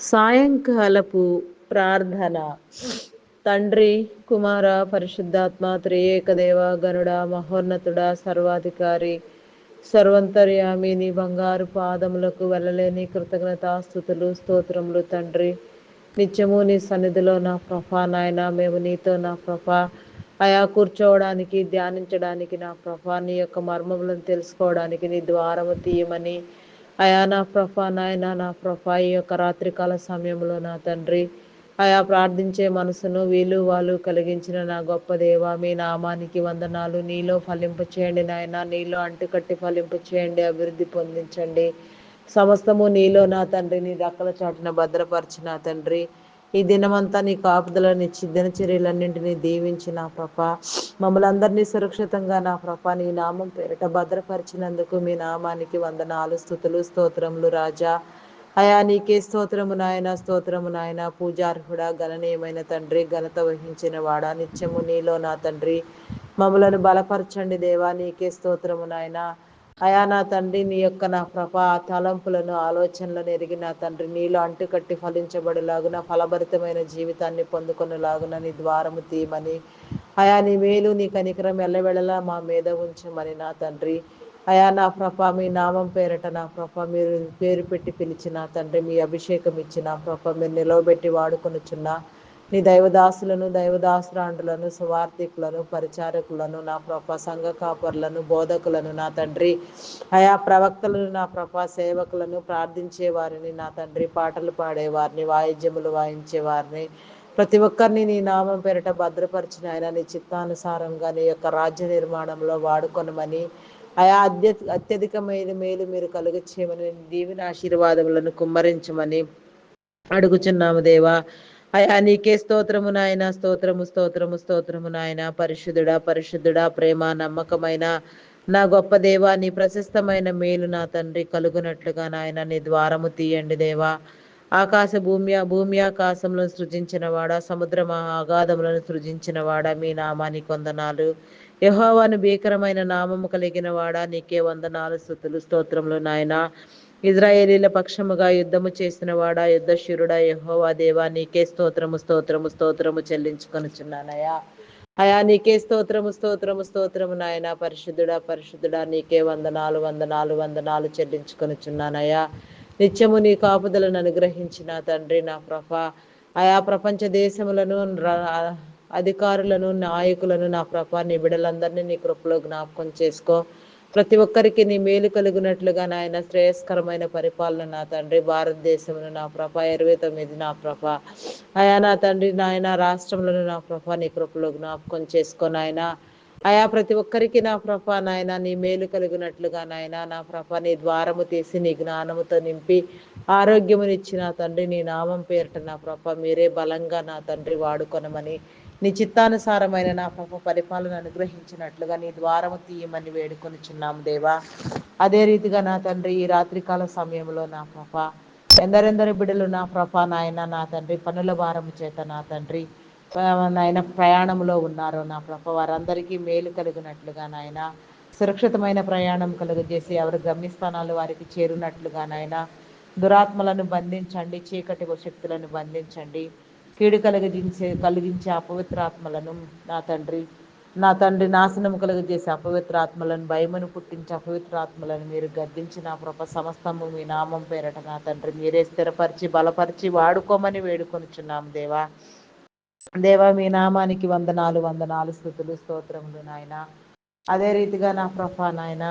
సాయంకాలపు ప్రార్థన. తండ్రి కుమార పరిశుద్ధాత్మ త్రియేకదేవ గనుడ మహోన్నతుడ సర్వాధికారి సర్వంతర్యామి నీ బంగారు పాదములకు వెళ్ళలేని కృతజ్ఞతాస్థుతులు స్తోత్రములు తండ్రి. నిత్యము నీ సన్నిధిలో నా ప్రభా నాయన మేము నీతో నా ప్రభా. అయా కూర్చోవడానికి ధ్యానించడానికి నా ప్రభా. నీ యొక్క మర్మములను తెలుసుకోవడానికి నీ ద్వారము తీయమని అయా నా ప్రభా నాయన నా ప్రభా ఈ యొక్క రాత్రికాల సమయంలో నా తండ్రి ఆయా ప్రార్థించే మనసును వీలు వాళ్ళు కలిగించిన నా గొప్ప దేవ మీ నామానికి వందనాలు. నీలో ఫలింప చేయండి నాయన నీలో అంటుకట్టి ఫలింప చేయండి అభివృద్ధి పొందించండి. సమస్తము నీలో నా తండ్రి నీ రక్కల చాటున భద్రపరిచిన తండ్రి. ఈ దినమంతా నీ కాపుదలనిచ్చి దినచర్యలన్నింటినీ దీవించి నా ప్రభ. మమ్మల్ని అందరినీ సురక్షితంగా నా ప్రభ నీ నామం పేరిట భద్రపరిచినందుకు మీ నామానికి వందనాలు స్థుతులు స్తోత్రములు రాజా. అయా నీకే స్తోత్రము నాయన స్తోత్రము నాయన. పూజార్హుడా గణనీయమైన తండ్రి ఘనత వహించిన వాడా నిత్యము నీలో నా తండ్రి. మమ్మలను బలపరచండి దేవా నీకే స్తోత్రము నాయన. అయా నా తండ్రి నీ యొక్క నా ప్రభా తలంపులను ఆలోచనలను ఎరిగి నా తండ్రి నీలో అంటుకట్టి ఫలించబడులాగున ఫలభరితమైన జీవితాన్ని పొందుకునేలాగున నీ ద్వారము తీయమని. అయా నీ మేలు నీ కనికరం ఎల్లవెళ్ళలా మా మీద ఉంచమని నా తండ్రి. అయా నా ప్రభ మీ నామం పేరట నా ప్రభ మీరు పేరు పెట్టి పిలిచిన తండ్రి మీ అభిషేకం ఇచ్చిన ప్రభ మీరు నిలవబెట్టి వాడుకొనిచున్నా నీ దైవదాసులను దైవదాసురాండులను సువార్థికులను పరిచారకులను నా ప్రభ సంఘ కాపర్లను బోధకులను నా తండ్రి ఆయా ప్రవక్తలను నా ప్రభ సేవకులను ప్రార్థించే వారిని నా తండ్రి పాటలు పాడేవారిని వాయిద్యములు వాయించే వారిని ప్రతి ఒక్కరిని నీ నామం పేరట భద్రపరిచిన ఆయన నీ చిత్తానుసారంగా నీ యొక్క రాజ్య నిర్మాణంలో వాడుకొనమని ఆయా అత్య అత్యధికమైన మేలు మీరు కలుగ చేయమని దీవిన ఆశీర్వాదములను కుమ్మరించమని అడుగుచున్నాము దేవా. అయా నీకే స్తోత్రము నాయన స్తోత్రము స్తోత్రము స్తోత్రము నాయన. పరిశుద్ధుడా పరిశుద్ధుడా ప్రేమ నమ్మకమైన నా గొప్ప దేవా నీ ప్రశస్తమైన మేలు నా తండ్రి కలుగునట్లుగా నాయన నీ ద్వారము తీయండి దేవా. ఆకాశ భూమి భూమి ఆకాశంలో సృజించిన వాడా సముద్ర అగాధములను సృజించిన వాడా మీ నామాని కొందనాలు. యహోవాను భీకరమైన నామము కలిగిన వాడా నీకే వందనాలు స్థుతులు స్తోత్రములు నాయన. ఇజ్రాయేలీల పక్షముగా యుద్ధము చేసిన వాడా యుద్ధశూరుడా యహోవా దేవా నీకే స్తోత్రము స్తోత్రము స్తోత్రము చెల్లించుకొనుచున్నానయా అయా నీకే స్తోత్రము స్తోత్రము స్తోత్రము నాయన పరిశుద్ధుడా పరిశుద్ధుడా నీకే వందనాలు వందనాలు వందనాలు చెల్లించుకొనుచున్నానయ్యా. నిత్యము నీ కాపుదలను అనుగ్రహించిన తండ్రి నా ప్రభ. ఆయా ప్రపంచ దేశములను అధికారులను నాయకులను నా ప్రభ నీ బిడలందరినీ నీ కృపలో జ్ఞాపకం చేసుకో. ప్రతి ఒక్కరికి నీ మేలు కలిగినట్లుగా నాయన శ్రేయస్కరమైన పరిపాలన నా తండ్రి భారతదేశంలో నా ప్రభ ఇరవై తొమ్మిది నా ప్రభ. అయా నా తండ్రి నాయన రాష్ట్రంలో నా ప్రభ నీ కృపలో జ్ఞాపకం చేసుకో నాయన. అయా ప్రతి ఒక్కరికి నా ప్రభ నాయన నీ మేలు కలిగినట్లుగా నాయన నా ప్రభ నీ ద్వారము తీసి నీ జ్ఞానముతో నింపి ఆరోగ్యమునిచ్చిన తండ్రి నీ నామం పేరిట నా ప్రభ మీరే బలంగా నా తండ్రి వాడుకొనమని నీ చిత్తానుసారమైన నా ప్రభ పరిపాలన అనుగ్రహించినట్లుగా నీ ద్వారము తీయమని వేడుకొని చిన్నాము దేవా. అదే రీతిగా నా తండ్రి ఈ రాత్రికాల సమయంలో నా ప్రభ ఎందరెందరి బిడ్డలు నా ప్రభ నాయన నా తండ్రి పనుల భారము చేత నా తండ్రి నాయన ప్రయాణంలో ఉన్నారు నా ప్రభ వారందరికీ మేలు కలిగినట్లుగా నాయన సురక్షితమైన ప్రయాణం కలుగజేసి ఎవరి గమ్యస్థానాలు వారికి చేరినట్లుగా నాయన దురాత్మలను బంధించండి చీకటి శక్తులను బంధించండి. కీడు కలిగించే కలిగించే అపవిత్రాత్మలను నా తండ్రి నా తండ్రి నాశనం కలుగజేసే అపవిత్రాత్మలను భయమును పుట్టించే అపవిత్రాత్మలను మీరు గద్దించి నా ప్రభ సమస్తము మీ నామం పేరట నా తండ్రి. మీరే స్థిరపరిచి బలపరిచి వాడుకోమని వేడుకొనిచున్నాం దేవా. దేవా మీ నామానికి వందనాలు వందనాలు స్థుతులు స్తోత్రములు నాయన. అదే రీతిగా నా ప్రభా నాయన.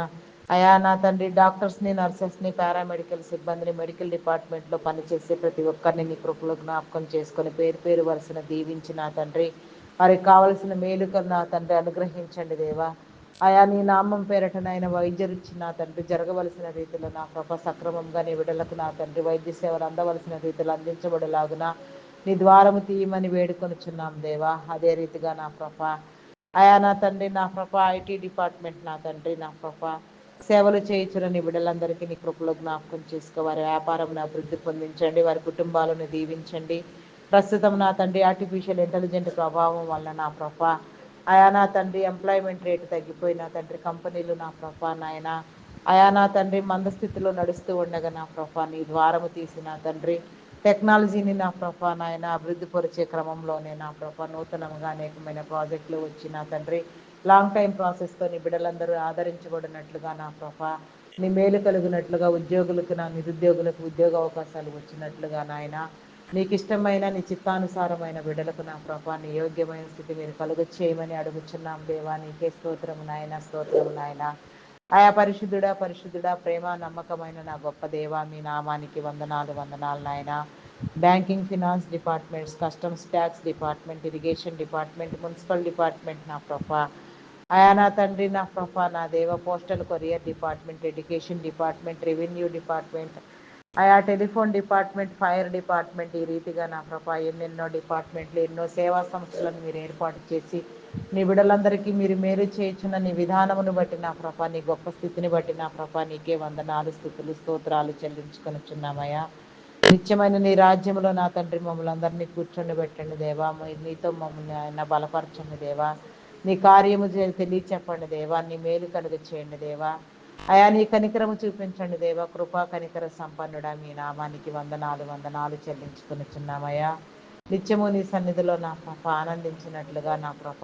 అయా నా తండ్రి డాక్టర్స్ని నర్సెస్ని పారామెడికల్ సిబ్బందిని మెడికల్ డిపార్ట్మెంట్లో పనిచేసే ప్రతి ఒక్కరిని నీ కృపలో జ్ఞాపకం చేసుకొని పేరు పేరు వరుసన దీవించి నా తండ్రి. వారికి కావలసిన మేలుకలు నా తండ్రి అనుగ్రహించండి దేవా. ఆయా నీ నామం పేరట నాయన వైద్యరుచి నా తండ్రి జరగవలసిన రీతిలో నా కృప సక్రమంగా నీ విడలకు నా తండ్రి వైద్య సేవలు అందవలసిన రీతిలో అందించబడేలాగున నీ ద్వారము తీయమని వేడుకొనుచున్నాం దేవా. అదే రీతిగా నా ప్రభ ఆయా నా తండ్రి నా ప్రభ ఐటీ డిపార్ట్మెంట్ నా తండ్రి నా ప్రభ సేవలు చేయించిన బిడ్డలందరికీ నీ కృపలో జ్ఞాపకం చేసుకో. వారి వ్యాపారం అభివృద్ధి పొందించండి వారి కుటుంబాలను దీవించండి. ప్రస్తుతం నా తండ్రి ఆర్టిఫిషియల్ ఇంటెలిజెంట్ ప్రభావం వల్ల నా ప్రభా. ఆయా నా తండ్రి ఎంప్లాయ్మెంట్ రేటు తగ్గిపోయి నా తండ్రి కంపెనీలు నా ప్రభా నాయన. ఆయా నా తండ్రి మందస్థితిలో నడుస్తూ ఉండగా నా ప్రభా నీ ద్వారము తీసి నా తండ్రి. టెక్నాలజీని నా ప్రభా నాయన అభివృద్ధిపరిచే క్రమంలోనే నా ప్రభా నూతనంగా అనేకమైన ప్రాజెక్టులు వచ్చి నా తండ్రి లాంగ్ టైం ప్రాసెస్తో నీ బిడ్డలందరూ ఆదరించబడినట్లుగా నా ప్రభా నీ మేలు కలిగినట్లుగా ఉద్యోగులకు నా నిరుద్యోగులకు ఉద్యోగ అవకాశాలు వచ్చినట్లుగా నాయన. నీకు ఇష్టమైన నీ చిత్తానుసారమైన బిడ్డలకు నా ప్రభా నీ యోగ్యమైన స్థితి మీరు కలుగు చేయమని అడుగుచున్నాం దేవా. నీకే స్తోత్రము నాయన స్తోత్రము నాయన. ఆయా పరిశుద్ధుడా పరిశుద్ధుడా ప్రేమ నమ్మకమైన నా గొప్ప దేవ మీ నామానికి వందనాలు వందనాలు నాయన. Banking finance departments customs tax department irrigation department municipal department నా ప్రభా. ఆయా నా తండ్రి నా ప్రభా నా దేవ postal courier department education department revenue department ఆయా టెలిఫోన్ డిపార్ట్మెంట్ ఫైర్ డిపార్ట్మెంట్ ఈ రీతిగా నా ప్రభా ఎన్నెన్నో డిపార్ట్మెంట్లు ఎన్నో సేవా సంస్థలను మీరు ఏర్పాటు చేసి నీ బిడ్డలందరికీ మీరు మేలు చేయించిన నీ విధానమును బట్టి నా ప్రభా నీ గొప్ప స్థితిని బట్టి నా ప్రభా నీకే వందనాలు స్థుతులు స్తోత్రాలు చెల్లించుకొనిచున్నామయ్యా నిత్యమైన నీ రాజ్యంలో నా తండ్రి మమ్మల్ని అందరినీ కూర్చొని పెట్టండి దేవా. నీతో మమ్మల్ని ఆయన బలపరచండి దేవా. నీ కార్యము తెలియచెప్పండి దేవా. నీ మేలు కలుగ చేయండి దేవా. అయా నీ కనికరము చూపించండి దేవ. కృపా కనికర సంపన్నుడా మీ నామానికి వందనాలు వందనాలు చెల్లించుకునిచున్నామయ్యా. నిత్యము నీ సన్నిధిలో నా కృప ఆనందించినట్లుగా నా కృప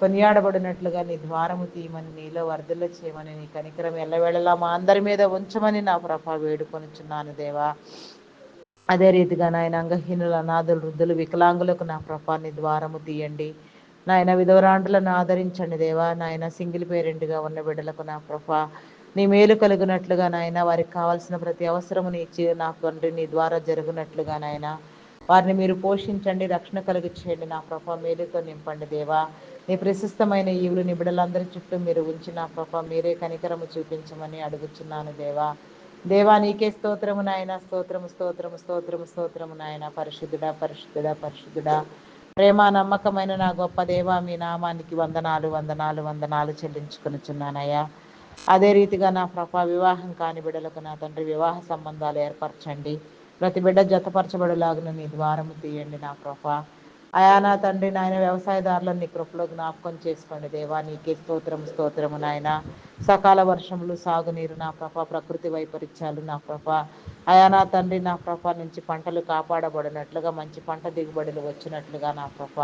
కొనియాడబడినట్లుగా నీ ద్వారము తీయమని నీలో వర్ధల చేయమని నీ కనికరం ఎల్లవేళలా మా అందరి మీద ఉంచమని నా ప్రభ వేడుకొనిచున్నాను దేవా. అదే రీతిగా నాయన అంగహీనుల అనాథులు వృద్ధులు వికలాంగులకు నా ప్రభాన్ని ద్వారము తీయండి. నాయన విధవరాండ్రులను ఆదరించండి దేవా. నాయన సింగిల్ పేరెంట్గా ఉన్న బిడ్డలకు నా ప్రభా నీ మేలు కలిగినట్లుగా నాయన వారికి కావాల్సిన ప్రతి అవసరము నీ ఇచ్చి నా తండ్రి నీ ద్వారా జరుగునట్లుగా నాయన. వారిని మీరు పోషించండి రక్షణ కలిగి చేయండి నా ప్రభ మేలుతో నింపండి దేవా. నీ ప్రశస్తమైన ఈవులు నిబిడలందరి చుట్టూ మీరు ఉంచి నా ప్రభ మీరే కనికరము చూపించమని అడుగుచున్నాను దేవా. దేవా నీకే స్తోత్రము నాయన స్తోత్రము స్తోత్రము స్తోత్రము స్తోత్రము నాయన. పరిశుద్ధుడా పరిశుద్ధుడా పరిశుద్ధుడా. ప్రేమ నమ్మకమైన నా గొప్ప దేవా మీ నామానికి వందనాలు వందనాలు వందనాలు చెల్లించుకునిచున్నానయ్యా. అదే రీతిగా నా ప్రభా వివాహం కాని బిడ్డలకు నా తండ్రి వివాహ సంబంధాలు ఏర్పరచండి. ప్రతి బిడ్డ జతపరచబడేలాగున నీ ద్వారము తీయండి నా ప్రభా. అయా నా తండ్రి నాయన వ్యవసాయదారులను నీ కృపలో జ్ఞాపకం చేసుకోండి. దేవా నీకే స్తోత్రం స్తోత్రము నాయన. సకాల వర్షములు సాగునీరు నా ప్రభ ప్రకృతి వైపరీత్యాలు నా ప్రభ. అయా నా తండ్రి నా ప్రభ నుంచి పంటలు కాపాడబడినట్లుగా మంచి పంట దిగుబడులు వచ్చినట్లుగా నా ప్రభ.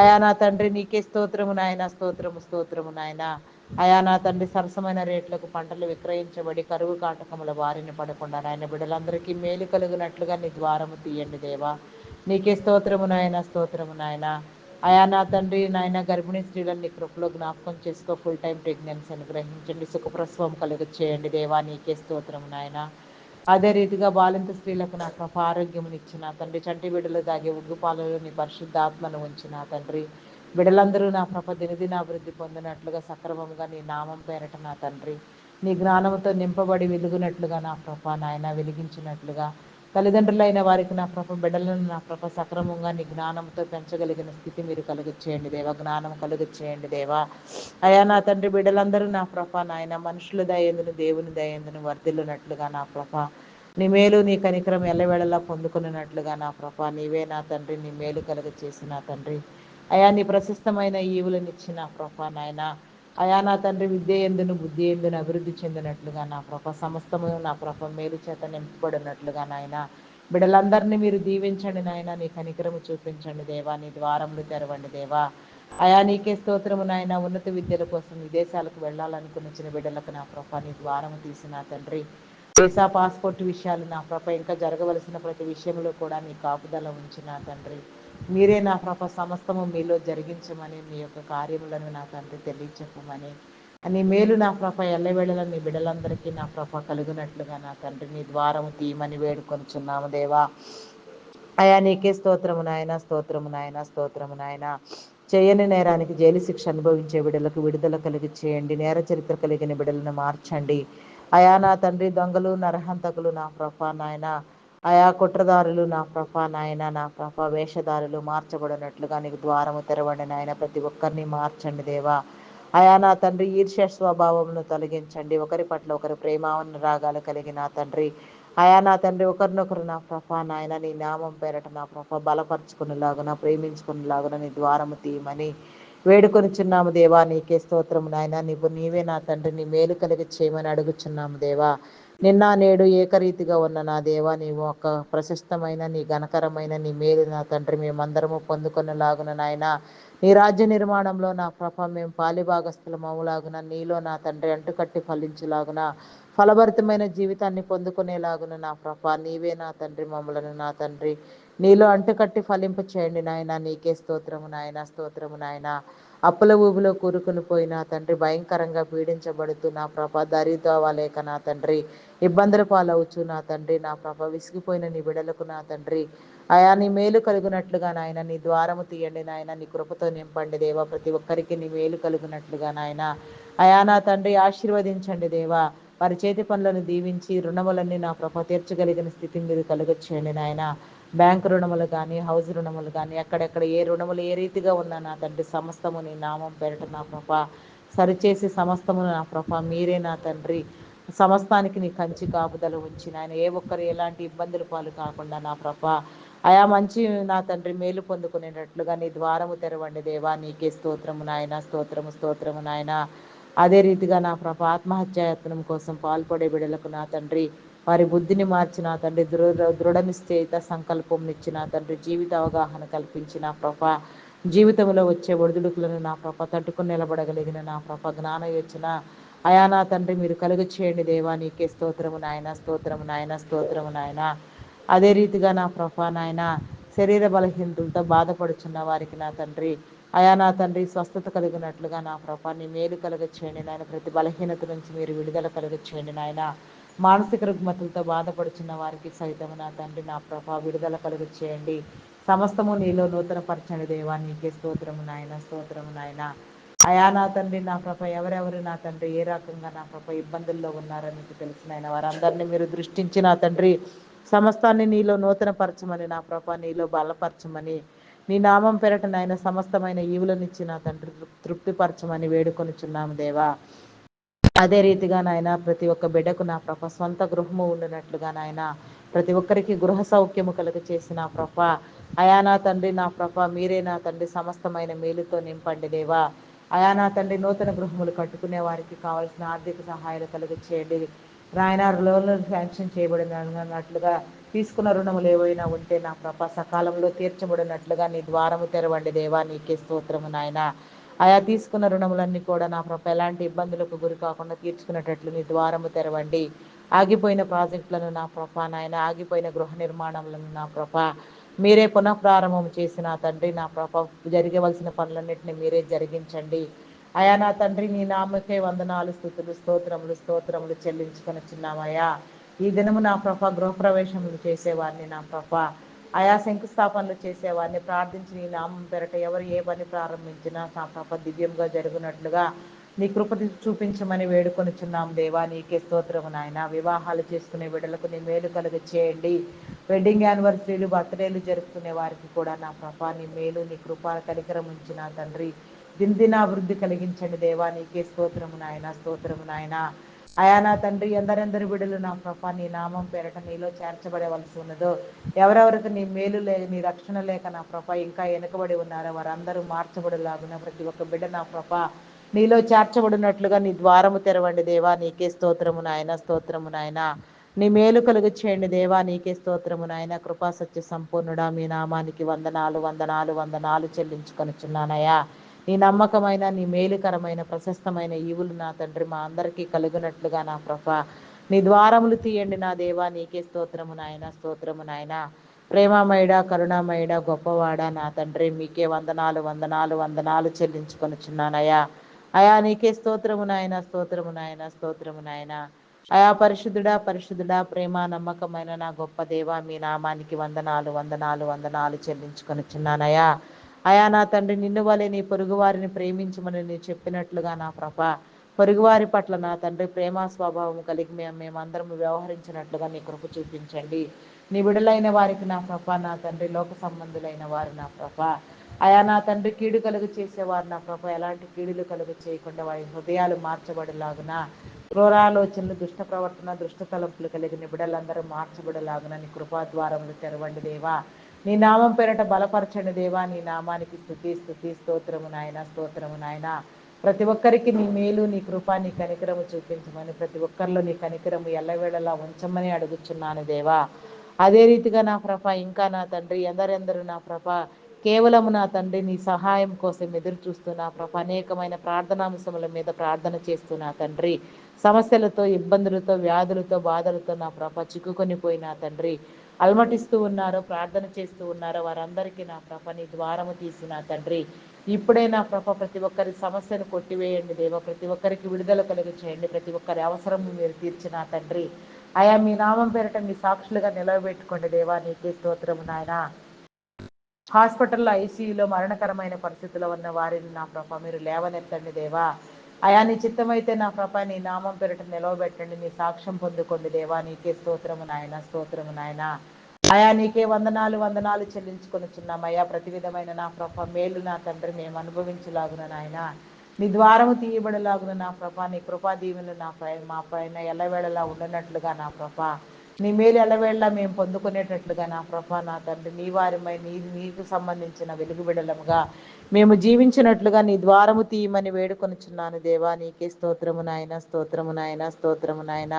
అయా నా తండ్రి నీకే స్తోత్రము నాయన స్తోత్రము స్తోత్రము నాయన. అయా నా తండ్రి సరసమైన రేట్లకు పంటలు విక్రయించబడి కరువు కాటకముల బారిన పడకుండా నాయన బిడ్డలందరికీ మేలు కలుగునట్లుగా నీ ద్వారము తీయండి దేవా. నీకే స్తోత్రము నాయన స్తోత్రము నాయన. అయా నా తండ్రి నాయన గర్భిణీ స్త్రీలను నీ కృపలో జ్ఞాపకం చేసుకో. ఫుల్ టైం ప్రెగ్నెన్సీ గ్రహించండి. సుఖప్రసవం కలుగ చేయండి దేవా. నీకే స్తోత్రము నాయన. అదే రీతిగా బాలింత స్త్రీలకు నా కృప ఆరోగ్యమునిచ్చిన తండ్రి. చంటి బిడ్డలు దాగే ఉగ్గుపాలలో నీ పరిశుద్ధాత్మను ఉంచిన తండ్రి. బిడలందరూ నా ప్రభ దినదిన అభివృద్ధి పొందినట్లుగా సక్రమంగా నీ నామం పేరట నా తండ్రి. నీ జ్ఞానంతో నింపబడి వెలుగునట్లుగా నా ప్రభ నాయన వెలిగించినట్లుగా. తల్లిదండ్రులైన వారికి నా ప్రభ బిడ్డలను నా ప్రభ సక్రమంగా నీ జ్ఞానంతో పెంచగలిగిన స్థితి మీరు కలుగు చేయండి దేవా. జ్ఞానం కలుగు చేయండి దేవా. అయా నా తండ్రి బిడ్డలందరూ నా ప్రభ నాయన మనుషుల దయందును దేవుని దయందును వర్ధిల్లునట్లుగా నా ప్రభ. నీ మేలు నీ కనికరం ఎల్లవేళలా పొందుకున్నట్లుగా నా ప్రభ. నీవే నా తండ్రి నీ మేలు కలుగ చేసి నా తండ్రి. అయా నీ ప్రశస్తమైన ఈవులనిచ్చిన ప్రభా నాయన. అయా నా తండ్రి విద్య ఎందును బుద్ధి ఎందును అభివృద్ధి చెందినట్లుగా నా ప్రభ. సమస్తము నా ప్రభ మేలు చేత నింపబడినట్లుగా నాయన. బిడ్డలందరినీ మీరు దీవించండి నాయన. నీ కనికరము చూపించండి దేవా. నీ ద్వారములు తెరవండి దేవా. అయా నీకే స్తోత్రము నాయన. ఉన్నత విద్యల కోసం విదేశాలకు వెళ్ళాలనుకున్న బిడ్డలకు నా ప్రభ నీ ద్వారము తీసిన తండ్రి. వీసా పాస్పోర్ట్ విషయాలు నా ప్రభ ఇంకా జరగవలసిన ప్రతి విషయంలో కూడా నీ కాపుదల ఉంచిన తండ్రి. మీరే నా ప్రభ సమస్తము మీలో జరిగించమని మీ యొక్క కార్యములను నా తండ్రి తెలియచెప్పమని అని మేలు నా ప్రభ ఎల్లవేళల నీ బిడలందరికీ నా ప్రభ కలుగునట్లుగా నా తండ్రి నీ ద్వారము తీయమని వేడుకొనిచున్నాము దేవా. అయా నీకే స్తోత్రము నాయన స్తోత్రము నాయన స్తోత్రము నాయన. చేయని నేరానికి జైలు శిక్ష అనుభవించే బిడలకు విడుదల కలిగి చేయండి నేర చరిత్ర కలిగిన బిడలను మార్చండి. అయా నా తండ్రి దొంగలు నరహంతకులు నా ప్రభ నాయన. ఆయా కుట్రదారులు నా ప్రభ నాయన నా ప్రభ వేషధారులు మార్చబడినట్లుగా నీకు ద్వారము తెరవండి నాయన. ప్రతి ఒక్కరిని మార్చండి దేవా. అయా నా తండ్రి ఈర్ష్య స్వభావమును తొలగించండి. ఒకరి పట్ల ఒకరి ప్రేమావన్న రాగాలు కలిగి నా తండ్రి. అయా నా తండ్రి ఒకరినొకరు నా ప్రభ నాయన నీ నామం పేరట నా ప్రభ బలపరుచుకునేలాగున ప్రేమించుకునేలాగున నీ ద్వారము తీయమని వేడుకొని చిన్నాము దేవా. నీకే స్తోత్రము నాయన. నీవు నీవే నా తండ్రి నీ మేలు కలిగి చేయమని అడుగుచున్నాము దేవా. నిన్న నేడు ఏకరీతిగా ఉన్న నా దేవా నీవు ఒక ప్రశస్తమైన నీ ఘనకరమైన నీ మేలు నా తండ్రి. మేమందరము పొందుకునేలాగున నాయన నీ రాజ్య నిర్మాణంలో నా ప్రభ మేము పాలిభాగస్థులం అవులాగున నీలో నా తండ్రి అంటుకట్టి ఫలించులాగున ఫలభరితమైన జీవితాన్ని పొందుకునేలాగున నా ప్రభ నీవే నా తండ్రి మమ్మలను నా తండ్రి. నీలో అంటుకట్టి ఫలింప చేయండి నాయన నీకే స్తోత్రము నాయన స్తోత్రము నాయన. అప్పుల ఊబిలో కూరుకుని పోయిన తండ్రి భయంకరంగా పీడించబడుతూ నా ప్రభ దరిద్రవ లేక నా తండ్రి ఇబ్బందుల పాలవచ్చు నా తండ్రి నా ప్రభ విసిగిపోయిన నీ బిడలకు నా తండ్రి. అయా నీ మేలు కలుగునట్లుగా నాయన నీ ద్వారము తీయండి నాయన నీ కృపతో నింపండి దేవా ప్రతి ఒక్కరికి నీ మేలు కలుగునట్లుగా నాయన. అయా నా తండ్రి ఆశీర్వదించండి దేవా. వారి చేతి పనులను దీవించి రుణములన్నీ నా ప్రభ తీర్చగలిగిన స్థితిని మీరు కలుగొచ్చేయండి నాయన. బ్యాంకు రుణములు కానీ హౌస్ రుణములు కానీ ఎక్కడెక్కడ ఏ రుణములు ఏ రీతిగా ఉన్నా నా తండ్రి సమస్తము నీ నామం పెరట నా ప్రభ సరిచేసి సమస్తము నా ప్రభ మీరే నా తండ్రి. సమస్తానికి నీ కంచి కాపుదలు ఉంచి నాయన ఏ ఒక్కరు ఎలాంటి ఇబ్బందులు పాలు కాకుండా నా ప్రభా అయా మంచి నా తండ్రి మేలు పొందుకునేటట్లుగా నీ ద్వారము తెరవండి దేవా. నీకే స్తోత్రము నాయన స్తోత్రము స్తోత్రము నాయన. అదే రీతిగా నా ప్రభ ఆత్మహత్యాయత్నం కోసం పాల్పడే బిడలకు నా తండ్రి. వారి బుద్ధిని మార్చిన తండ్రి దృఢ దృఢ సంకల్పం ఇచ్చిన తండ్రి జీవిత అవగాహన కల్పించిన ప్రభ జీవితంలో వచ్చే ఒడిదుడుకులను నా ప్రభ తట్టుకుని నిలబడగలిగిన నా ప్రభ జ్ఞాన యోచన. అయా నా తండ్రి మీరు కలుగు చేయండి దేవా నీకే స్తోత్రము నాయన స్తోత్రము నాయన స్తోత్రము నాయన. అదే రీతిగా నా ప్రభ నాయన శరీర బలహీనతలతో బాధపడుచున్న వారికి నా తండ్రి అయా నా తండ్రి స్వస్థత కలిగినట్లుగా నా ప్రభ నీ మేలు కలుగ చేయండి నాయన. ప్రతి బలహీనత నుంచి మీరు విడుదల కలుగ చేయండి నాయన. మానసిక రుగ్మతులతో బాధపడుచున్న వారికి సైతం నా తండ్రి నా ప్రభా విడుదల కలుగ చేయండి. సమస్తము నీలో నూతన పరచని దేవా. నీకే స్తోత్రము నాయన స్తోత్రము నాయన. అయా నా తండ్రి నా ప్రభ ఎవరెవరు నా తండ్రి ఏ రకంగా నా ప్రభ ఇబ్బందుల్లో ఉన్నారని మీకు తెలిసిన వారందరినీ మీరు దృష్టించి నా తండ్రి సమస్తాన్ని నీలో నూతన పరచమని నా ప్రభ నీలో బలపరచమని నీ నామం పెరట నాయన సమస్తమైన ఈవులనిచ్చి నా తండ్రి తృప్తిపరచమని వేడుకొనిచున్నాము దేవా. అదే రీతిగా నాయన ప్రతి ఒక్క బిడ్డకు నా ప్రభ సొంత గృహము ఉండినట్లుగా నాయన ప్రతి ఒక్కరికి గృహ సౌఖ్యము కలుగ చేసిన ప్రభ. అయా నా తండ్రి నా ప్రభ మీరే నా తండ్రి సమస్తమైన మేలుతో నింపండి దేవా. అయా నా తండ్రి నూతన గృహములు కట్టుకునే వారికి కావాల్సిన ఆర్థిక సహాయాలు కలుగ చేయండి. రాయన లోన్లు శాంక్షన్ చేయబడినట్లుగా తీసుకున్న రుణములు ఏవైనా ఉంటే నా ప్రభ సకాలంలో తీర్చబడినట్లుగా నీ ద్వారము తెరవండి దేవా. నీకే స్తోత్రము నాయనా. ఆయా తీసుకున్న రుణములన్నీ కూడా నా ప్రభ ఎలాంటి ఇబ్బందులకు గురి కాకుండా తీర్చుకునేటట్లు నీ ద్వారము తెరవండి. ఆగిపోయిన ప్రాజెక్టులను నా ప్రభ నాయన ఆగిపోయిన గృహ నిర్మాణములను నా ప్రభ మీరే పునఃప్రారంభం చేసిన తండ్రి నా ప్రభ జరగవలసిన పనులన్నింటినీ మీరే జరిగించండి. అయా నా తండ్రి నీ నామకే వందనాలు స్థుతులు స్తోత్రములు స్తోత్రములు చెల్లించుకొని చిన్నామయ్యా ఈ దినము నా ప్రభ గృహప్రవేశములు చేసేవారిని నా ప్రభ. ఆయా శంకుస్థాపనలు చేసేవారిని ప్రార్థించి నీ నామం పెరట ఎవరు ఏ పని ప్రారంభించినా నా దివ్యంగా జరుగునట్లుగా నీ కృపతి చూపించమని వేడుకొనిచున్నాం దేవా నీకే స్తోత్రము నాయన. వివాహాలు చేసుకునే బిడ్డలకు నీ మేలు కలుగ చేయండి వెడ్డింగ్ యానివర్సరీలు బర్త్డేలు జరుపుకునే వారికి కూడా నా ప్రభా నీ మేలు నీ కృప కనికరం ఉంచిన తండ్రి. దినదిన అభివృద్ధి కలిగించండి దేవా నీకే స్తోత్రము నాయన స్తోత్రము నాయన. అయా నా తండ్రి ఎందరెందరి బిడ్డలు నా ప్రభా నీ నామం పేరట నీలో చేర్చబడవలసి ఉన్నదో ఎవరెవరికి నీ మేలు లే నీ రక్షణ లేక నా ప్రభా ఇంకా వెనుకబడి ఉన్నారో వారందరూ మార్చబడలాగున ప్రతి ఒక్క బిడ్డ నా ప్రభా నీలో చేర్చబడినట్లుగా నీ ద్వారము తెరవండి దేవా నీకే స్తోత్రము నాయన స్తోత్రము నాయన. నీ మేలు కలుగు చేయండి దేవా నీకే స్తోత్రము నాయన. కృపా సత్య సంపూర్ణుడా మీ నామానికి వందనాలు వందనాలు వందనాలు చెల్లించుకొనిచున్నానయ్యా. నీ నమ్మకమైన నీ మేలుకరమైన ప్రశస్తమైన ఈవులు నా తండ్రి. మా అందరికీ కలుగునట్లుగా నా ప్రభ. నీ ద్వారములు తీయండి నా దేవా. నీకే స్తోత్రము నాయన స్తోత్రము నాయన. ప్రేమమయుడ కరుణామయుడ గొప్పవాడ నా తండ్రి. మీకే వందనాలు వందనాలు వందనాలు చెల్లించుకొనిచున్నానయ్యా. అయా నీకే స్తోత్రము నాయన స్తోత్రము నాయన స్తోత్రము నాయన. అయా పరిశుద్ధుడా పరిశుద్ధుడా ప్రేమ నమ్మకమైన నా గొప్ప దేవ. మీ నామానికి వందనాలు వందనాలు వందనాలు చెల్లించుకొనిచున్నానయ్యా. అయా నా తండ్రి నిన్ను వలె నీ పొరుగువారిని ప్రేమించమని నేను చెప్పినట్లుగా నా ప్రభ. పొరుగువారి పట్ల నా తండ్రి ప్రేమ స్వభావం కలిగి మేము మేమందరం వ్యవహరించినట్లుగా నీ కృప చూపించండి. నీ విడులైన వారికి నా ప్రభ నా తండ్రి లోక సంబంధులైన వారు నా ప్రభ. అయా నా తండ్రి కీడు కలుగు చేసేవారు నా ప్రభ. ఎలాంటి కీడులు కలుగు చేయకుండా వారి హృదయాలు మార్చబడలాగున. క్రూరాలోచనలు దుష్ట ప్రవర్తన దుష్ట తలంపులు కలిగిన బిడ్డలందరూ మార్చబడలాగున నీ కృపా ద్వారములు తెరవండి దేవా. నీ నామం పేరట బలపరచండి దేవా నీ నామానికి స్థుతి స్థుతి స్తోత్రము నాయన స్తోత్రము నాయన. ప్రతి ఒక్కరికి నీ మేలు నీ కృప నీ కనికరము చూపించమని ప్రతి ఒక్కరిలో నీ కనికరము ఎల్లవేళలా ఉంచమని అడుగుచున్నాను దేవా. అదే రీతిగా నా ప్రభ ఇంకా నా తండ్రి ఎందరెందరు నా ప్రభ కేవలము నా తండ్రి నీ సహాయం కోసం ఎదురు చూస్తున్నా ప్రభ. అనేకమైన ప్రార్థనాంశముల మీద ప్రార్థన చేస్తున్నా తండ్రి. సమస్యలతో ఇబ్బందులతో వ్యాధులతో బాధలతో నా ప్రభ చిక్కుకొని పోయిన తండ్రి. అలమటిస్తూ ఉన్నారో ప్రార్థన చేస్తూ ఉన్నారో వారందరికీ నా ప్రభ నీ ద్వారము తీసిన తండ్రి. ఇప్పుడే నా ప్రభ ప్రతి ఒక్కరి సమస్యను కొట్టివేయండి దేవ. ప్రతి ఒక్కరికి విడుదల కలుగు చేయండి. ప్రతి ఒక్కరి అవసరం మీరు తీర్చిన తండ్రి. అయా మీ నామం పేరట మీ సాక్షులుగా నిలవబెట్టుకోండి దేవా. నీకే స్తోత్రము నాయనా. హాస్పిటల్లో ఐసీయూలో మరణకరమైన పరిస్థితిలో ఉన్న వారిని నా ప్రభా మీరు లేవనెత్తండి దేవా. అయా నీ చిత్తమైతే నా ప్రభా నీ నామం పెరట నిలవబెట్టండి. నీ సాక్ష్యం పొందుకోండి దేవా. నీకే స్తోత్రము నాయన స్తోత్రము నాయన. అయా నీకే వందనాలు వందనాలు చెల్లించుకొని చిన్నామయ్యా ప్రతి విధమైన నా ప్రభ మేలు నా తండ్రి మేము అనుభవించలాగున నాయన. నీ ద్వారము తీయబడలాగున నా ప్రభ నీ కృపా దీవెనలు నా పై మా పైన ఎల్లవేళలా ఉండనట్లుగా నా ప్రభ. నీ మేలు ఎల్లవేళలా మేము పొందుకునేటట్లుగా నా ప్రభా నా తండ్రి నీ వారిమై నీ నీకు సంబంధించిన వెలుగు బిడలముగా మేము జీవించినట్లుగా నీ ద్వారము తీయమని వేడుకొనుచున్నాను దేవా. నీకే స్తోత్రము నాయన స్తోత్రము నాయన స్తోత్రము నాయన.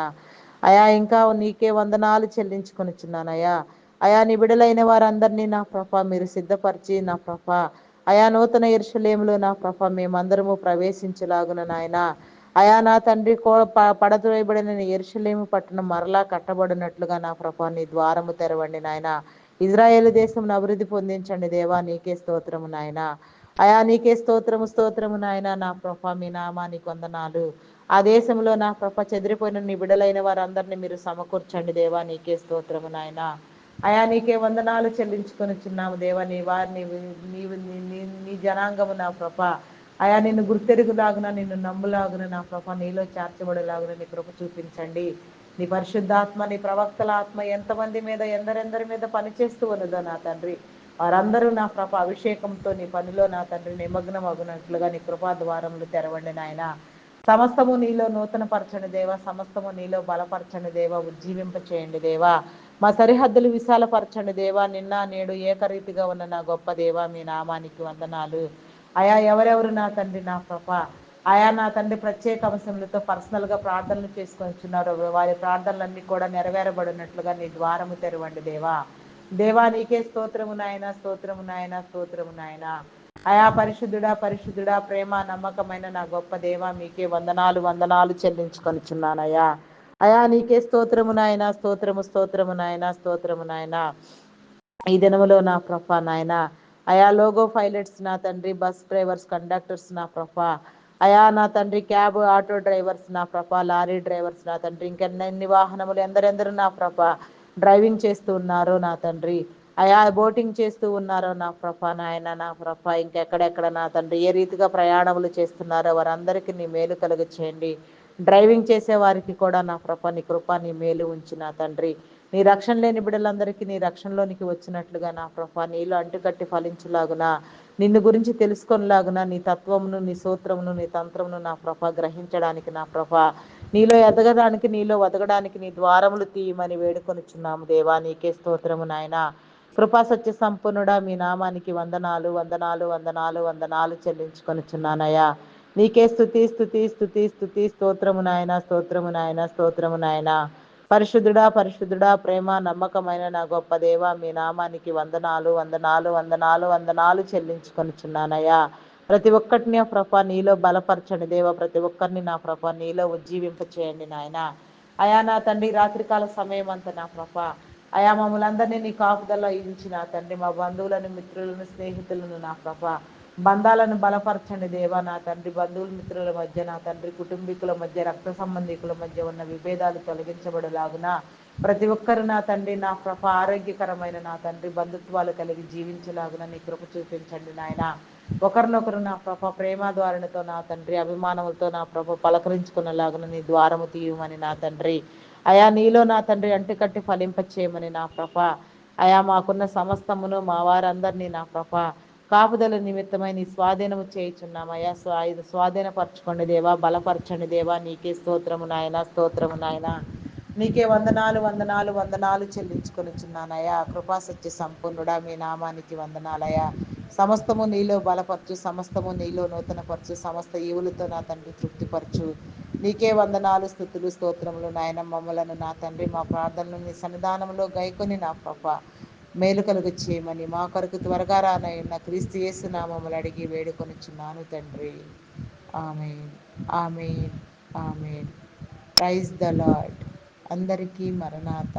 అయా ఇంకా నీకే వందనాలు చెల్లించుకొనిచున్నాను అయా. అయా నీ బిడలైన వారందరినీ నా ప్రభ మీరు సిద్ధపరిచి నా ప్రభ. అయా నూతన ఎరుషలేములో నా ప్రభ మేమందరము ప్రవేశించలాగున నాయనా. అయా నా తండ్రి కో పడద్రోయబడిన ఎరుషలేము పట్టణం మరలా కట్టబడినట్లుగా నా ప్రభా నీ ద్వారము తెరవండి నాయన. ఇజ్రాయేల్ దేశం అభివృద్ధి పొందించండి దేవా నీకే స్తోత్రము నాయన. అయా నీకే స్తోత్రము స్తోత్రము నాయన నా ప్రభా మీ నామా నీ వందనాలు ఆ దేశంలో నా ప్రభ చెదిరిపోయిన నీ బిడలైన వారందరినీ మీరు సమకూర్చండి దేవా నీకే స్తోత్రము నాయన. అయా నీకే వందనాలు చెల్లించుకొని చిన్నాము దేవా నీ వారిని నీవు నీ నీ జనాంగము నా ప్రభ. అయా నిన్ను గుర్తెరుగులాగున నిన్ను నమ్ములాగున నా ప్రభ నీలో చేర్చబడేలాగున నీ కృప చూపించండి. నీ పరిశుద్ధాత్మ నీ ప్రవక్తల ఆత్మ ఎంతమంది మీద ఎందరెందరి మీద పనిచేస్తూ ఉన్నదో నా తండ్రి. వారందరూ నా ప్రభ అభిషేకంతో నీ పనిలో నా తండ్రి నిమగ్నం అగునట్లుగా నీ కృపా ద్వారములు తెరవండి నాయన. సమస్తము నీలో నూతన పరచని దేవ సమస్తము నీలో బలపరచని దేవ ఉజ్జీవింప చేయండి దేవా. మా సరిహద్దులు విశాలపరచండి దేవా నిన్న నేడు ఏకరీతిగా ఉన్న నా గొప్ప దేవ మీ నామానికి వందనాలు. అయా ఎవరెవరు నా తండ్రి నా ప్రభ? ఆయా నా తండ్రి ప్రత్యేక అంశములతో పర్సనల్గా ప్రార్థనలు చేసుకొచ్చున్నారు వారి ప్రార్థనలన్నీ కూడా నెరవేరబడినట్లుగా నీ ద్వారము తెరవండి దేవా. దేవా నీకే స్తోత్రము నాయన స్తోత్రము నాయన స్తోత్రము నాయన. అయా పరిశుద్ధుడా పరిశుద్ధుడా ప్రేమ నమ్మకమైన నా గొప్ప దేవ మీకే వందనాలు వందనాలు చెల్లించుకొనిచున్నానయ్యా అయా నీకే స్తోత్రము నాయన స్తోత్రము స్తోత్రము నాయన స్తోత్రము నాయన. ఈ దినములో నా ప్రఫ నాయనా అయా లోగో పైలట్స్ నా తండ్రి బస్ డ్రైవర్స్ కండక్టర్స్ నా ప్రఫ అయా నా తండ్రి క్యాబ్ ఆటో డ్రైవర్స్ నా ప్రభ లారీ డ్రైవర్స్ నా తండ్రి. ఇంకెన్నెన్ని వాహనములు ఎందరెందరు నా ప్రభ. డ్రైవింగ్ చేస్తూ ఉన్నారో నా తండ్రి. అయా బోటింగ్ చేస్తూ ఉన్నారో నా ప్రభ నాయన నా ప్రభ. ఇంకెక్కడెక్కడ నా తండ్రి ఏ రీతిగా ప్రయాణములు చేస్తున్నారో వారందరికీ నీ మేలు కలుగు చేయండి డ్రైవింగ్ చేసే వారికి కూడా నా ప్రభ నీ కృప నీ మేలు ఉంచి నా తండ్రి. నీ రక్షణ లేని బిడ్డలందరికీ నీ రక్షణలోనికి వచ్చినట్లుగా నా ప్రభా నీలో అంటుకట్టి ఫలించులాగున నిన్ను గురించి తెలుసుకొనిలాగున నీ తత్వమును నీ సూత్రమును నీ తంత్రమును నా ప్రభ గ్రహించడానికి నా ప్రభ నీలో ఎదగడానికి నీలో వదగడానికి నీ ద్వారములు తీయమని వేడుకొనిచున్నాము దేవా నీకే స్తోత్రము నాయన. కృపా సత్య సంపన్నుడా మీ నామానికి వందనాలు వందనాలు వందనాలు వందనాలు చెల్లించుకొనిచున్నానయ్యా. నీకే స్థుతి స్థుతి స్థుతి స్థుతి స్తోత్రము నాయన స్తోత్రము నాయన స్తోత్రము నాయనా. పరిశుద్ధుడా పరిశుద్ధుడా ప్రేమ నమ్మకమైన నా గొప్ప దేవ మీ నామానికి వందనాలు వందనాలు వందనాలు వందనాలు చెల్లించుకొనిచున్నానయ్యా. ప్రతి ఒక్కటిని ఆ ప్రభ నీలో బలపరచండి దేవ. ప్రతి ఒక్కరిని నా ప్రభ నీలో ఉజ్జీవింపచేయండి నాయన. అయా నా తండ్రి రాత్రికాల సమయం అంతా నా ప్రభ. అయా మమ్మల్ని అందరినీ నీ కాపుదల ఇచ్చి నా తండ్రి మా బంధువులను మిత్రులను స్నేహితులను నా ప్రభ. బంధాలను బలపరచండి దేవా. నా తండ్రి బంధువుల మిత్రుల మధ్య నా తండ్రి కుటుంబీకుల మధ్య రక్త సంబంధికుల మధ్య ఉన్న విభేదాలు తొలగించబడలాగున ప్రతి ఒక్కరు నా తండ్రి నా ప్రభ ఆరోగ్యకరమైన నా తండ్రి బంధుత్వాలు కలిగి జీవించలాగున నీ కృప చూపించండి నాయన. ఒకరినొకరు నా ప్రభ ప్రేమ ద్వారణతో నా తండ్రి అభిమానములతో నా ప్రభ పలకరించుకున్నలాగున నీ ద్వారము తీయమని నా తండ్రి. అయా నీలో నా తండ్రి అంటికట్టి ఫలింపచేయమని నా ప్రభ అయా మాకున్న సమస్తమును మా వారందరినీ నా ప్రభ కాపుదల నిమిత్తమై నీ స్వాధీనము చేయుచున్నామయ్యా. స్వా స్వా స్వాధీనపరచుకోండి దేవా బలపరచండి దేవా. నీకే స్తోత్రము నాయన స్తోత్రము నాయన. నీకే వందనాలు వందనాలు వందనాలు చెల్లించుకొనిచున్నానయ్యా. కృపా సత్య సంపూర్ణుడా మీ నామానికి వందనాలయ్యా. సమస్తము నీలో బలపరచు సమస్తము నీలో నూతనపరచు సమస్త ఈవులతో నా తండ్రి తృప్తిపరచు. నీకే వందనాలు స్థుతులు స్తోత్రములు నాయన. మమ్మలను నా తండ్రి మా ప్రార్థనలు నీ సన్నిధానంలో గైకొని నా పప మేలు కలుగు చేయమని మా కొరకు త్వరగా రానయ్యున్న క్రీస్తు యేసు నామములు అడిగి వేడుకొనుచున్నాను తండ్రి. Amen. Amen. Amen. Praise the lord అందరికీ మరణాత.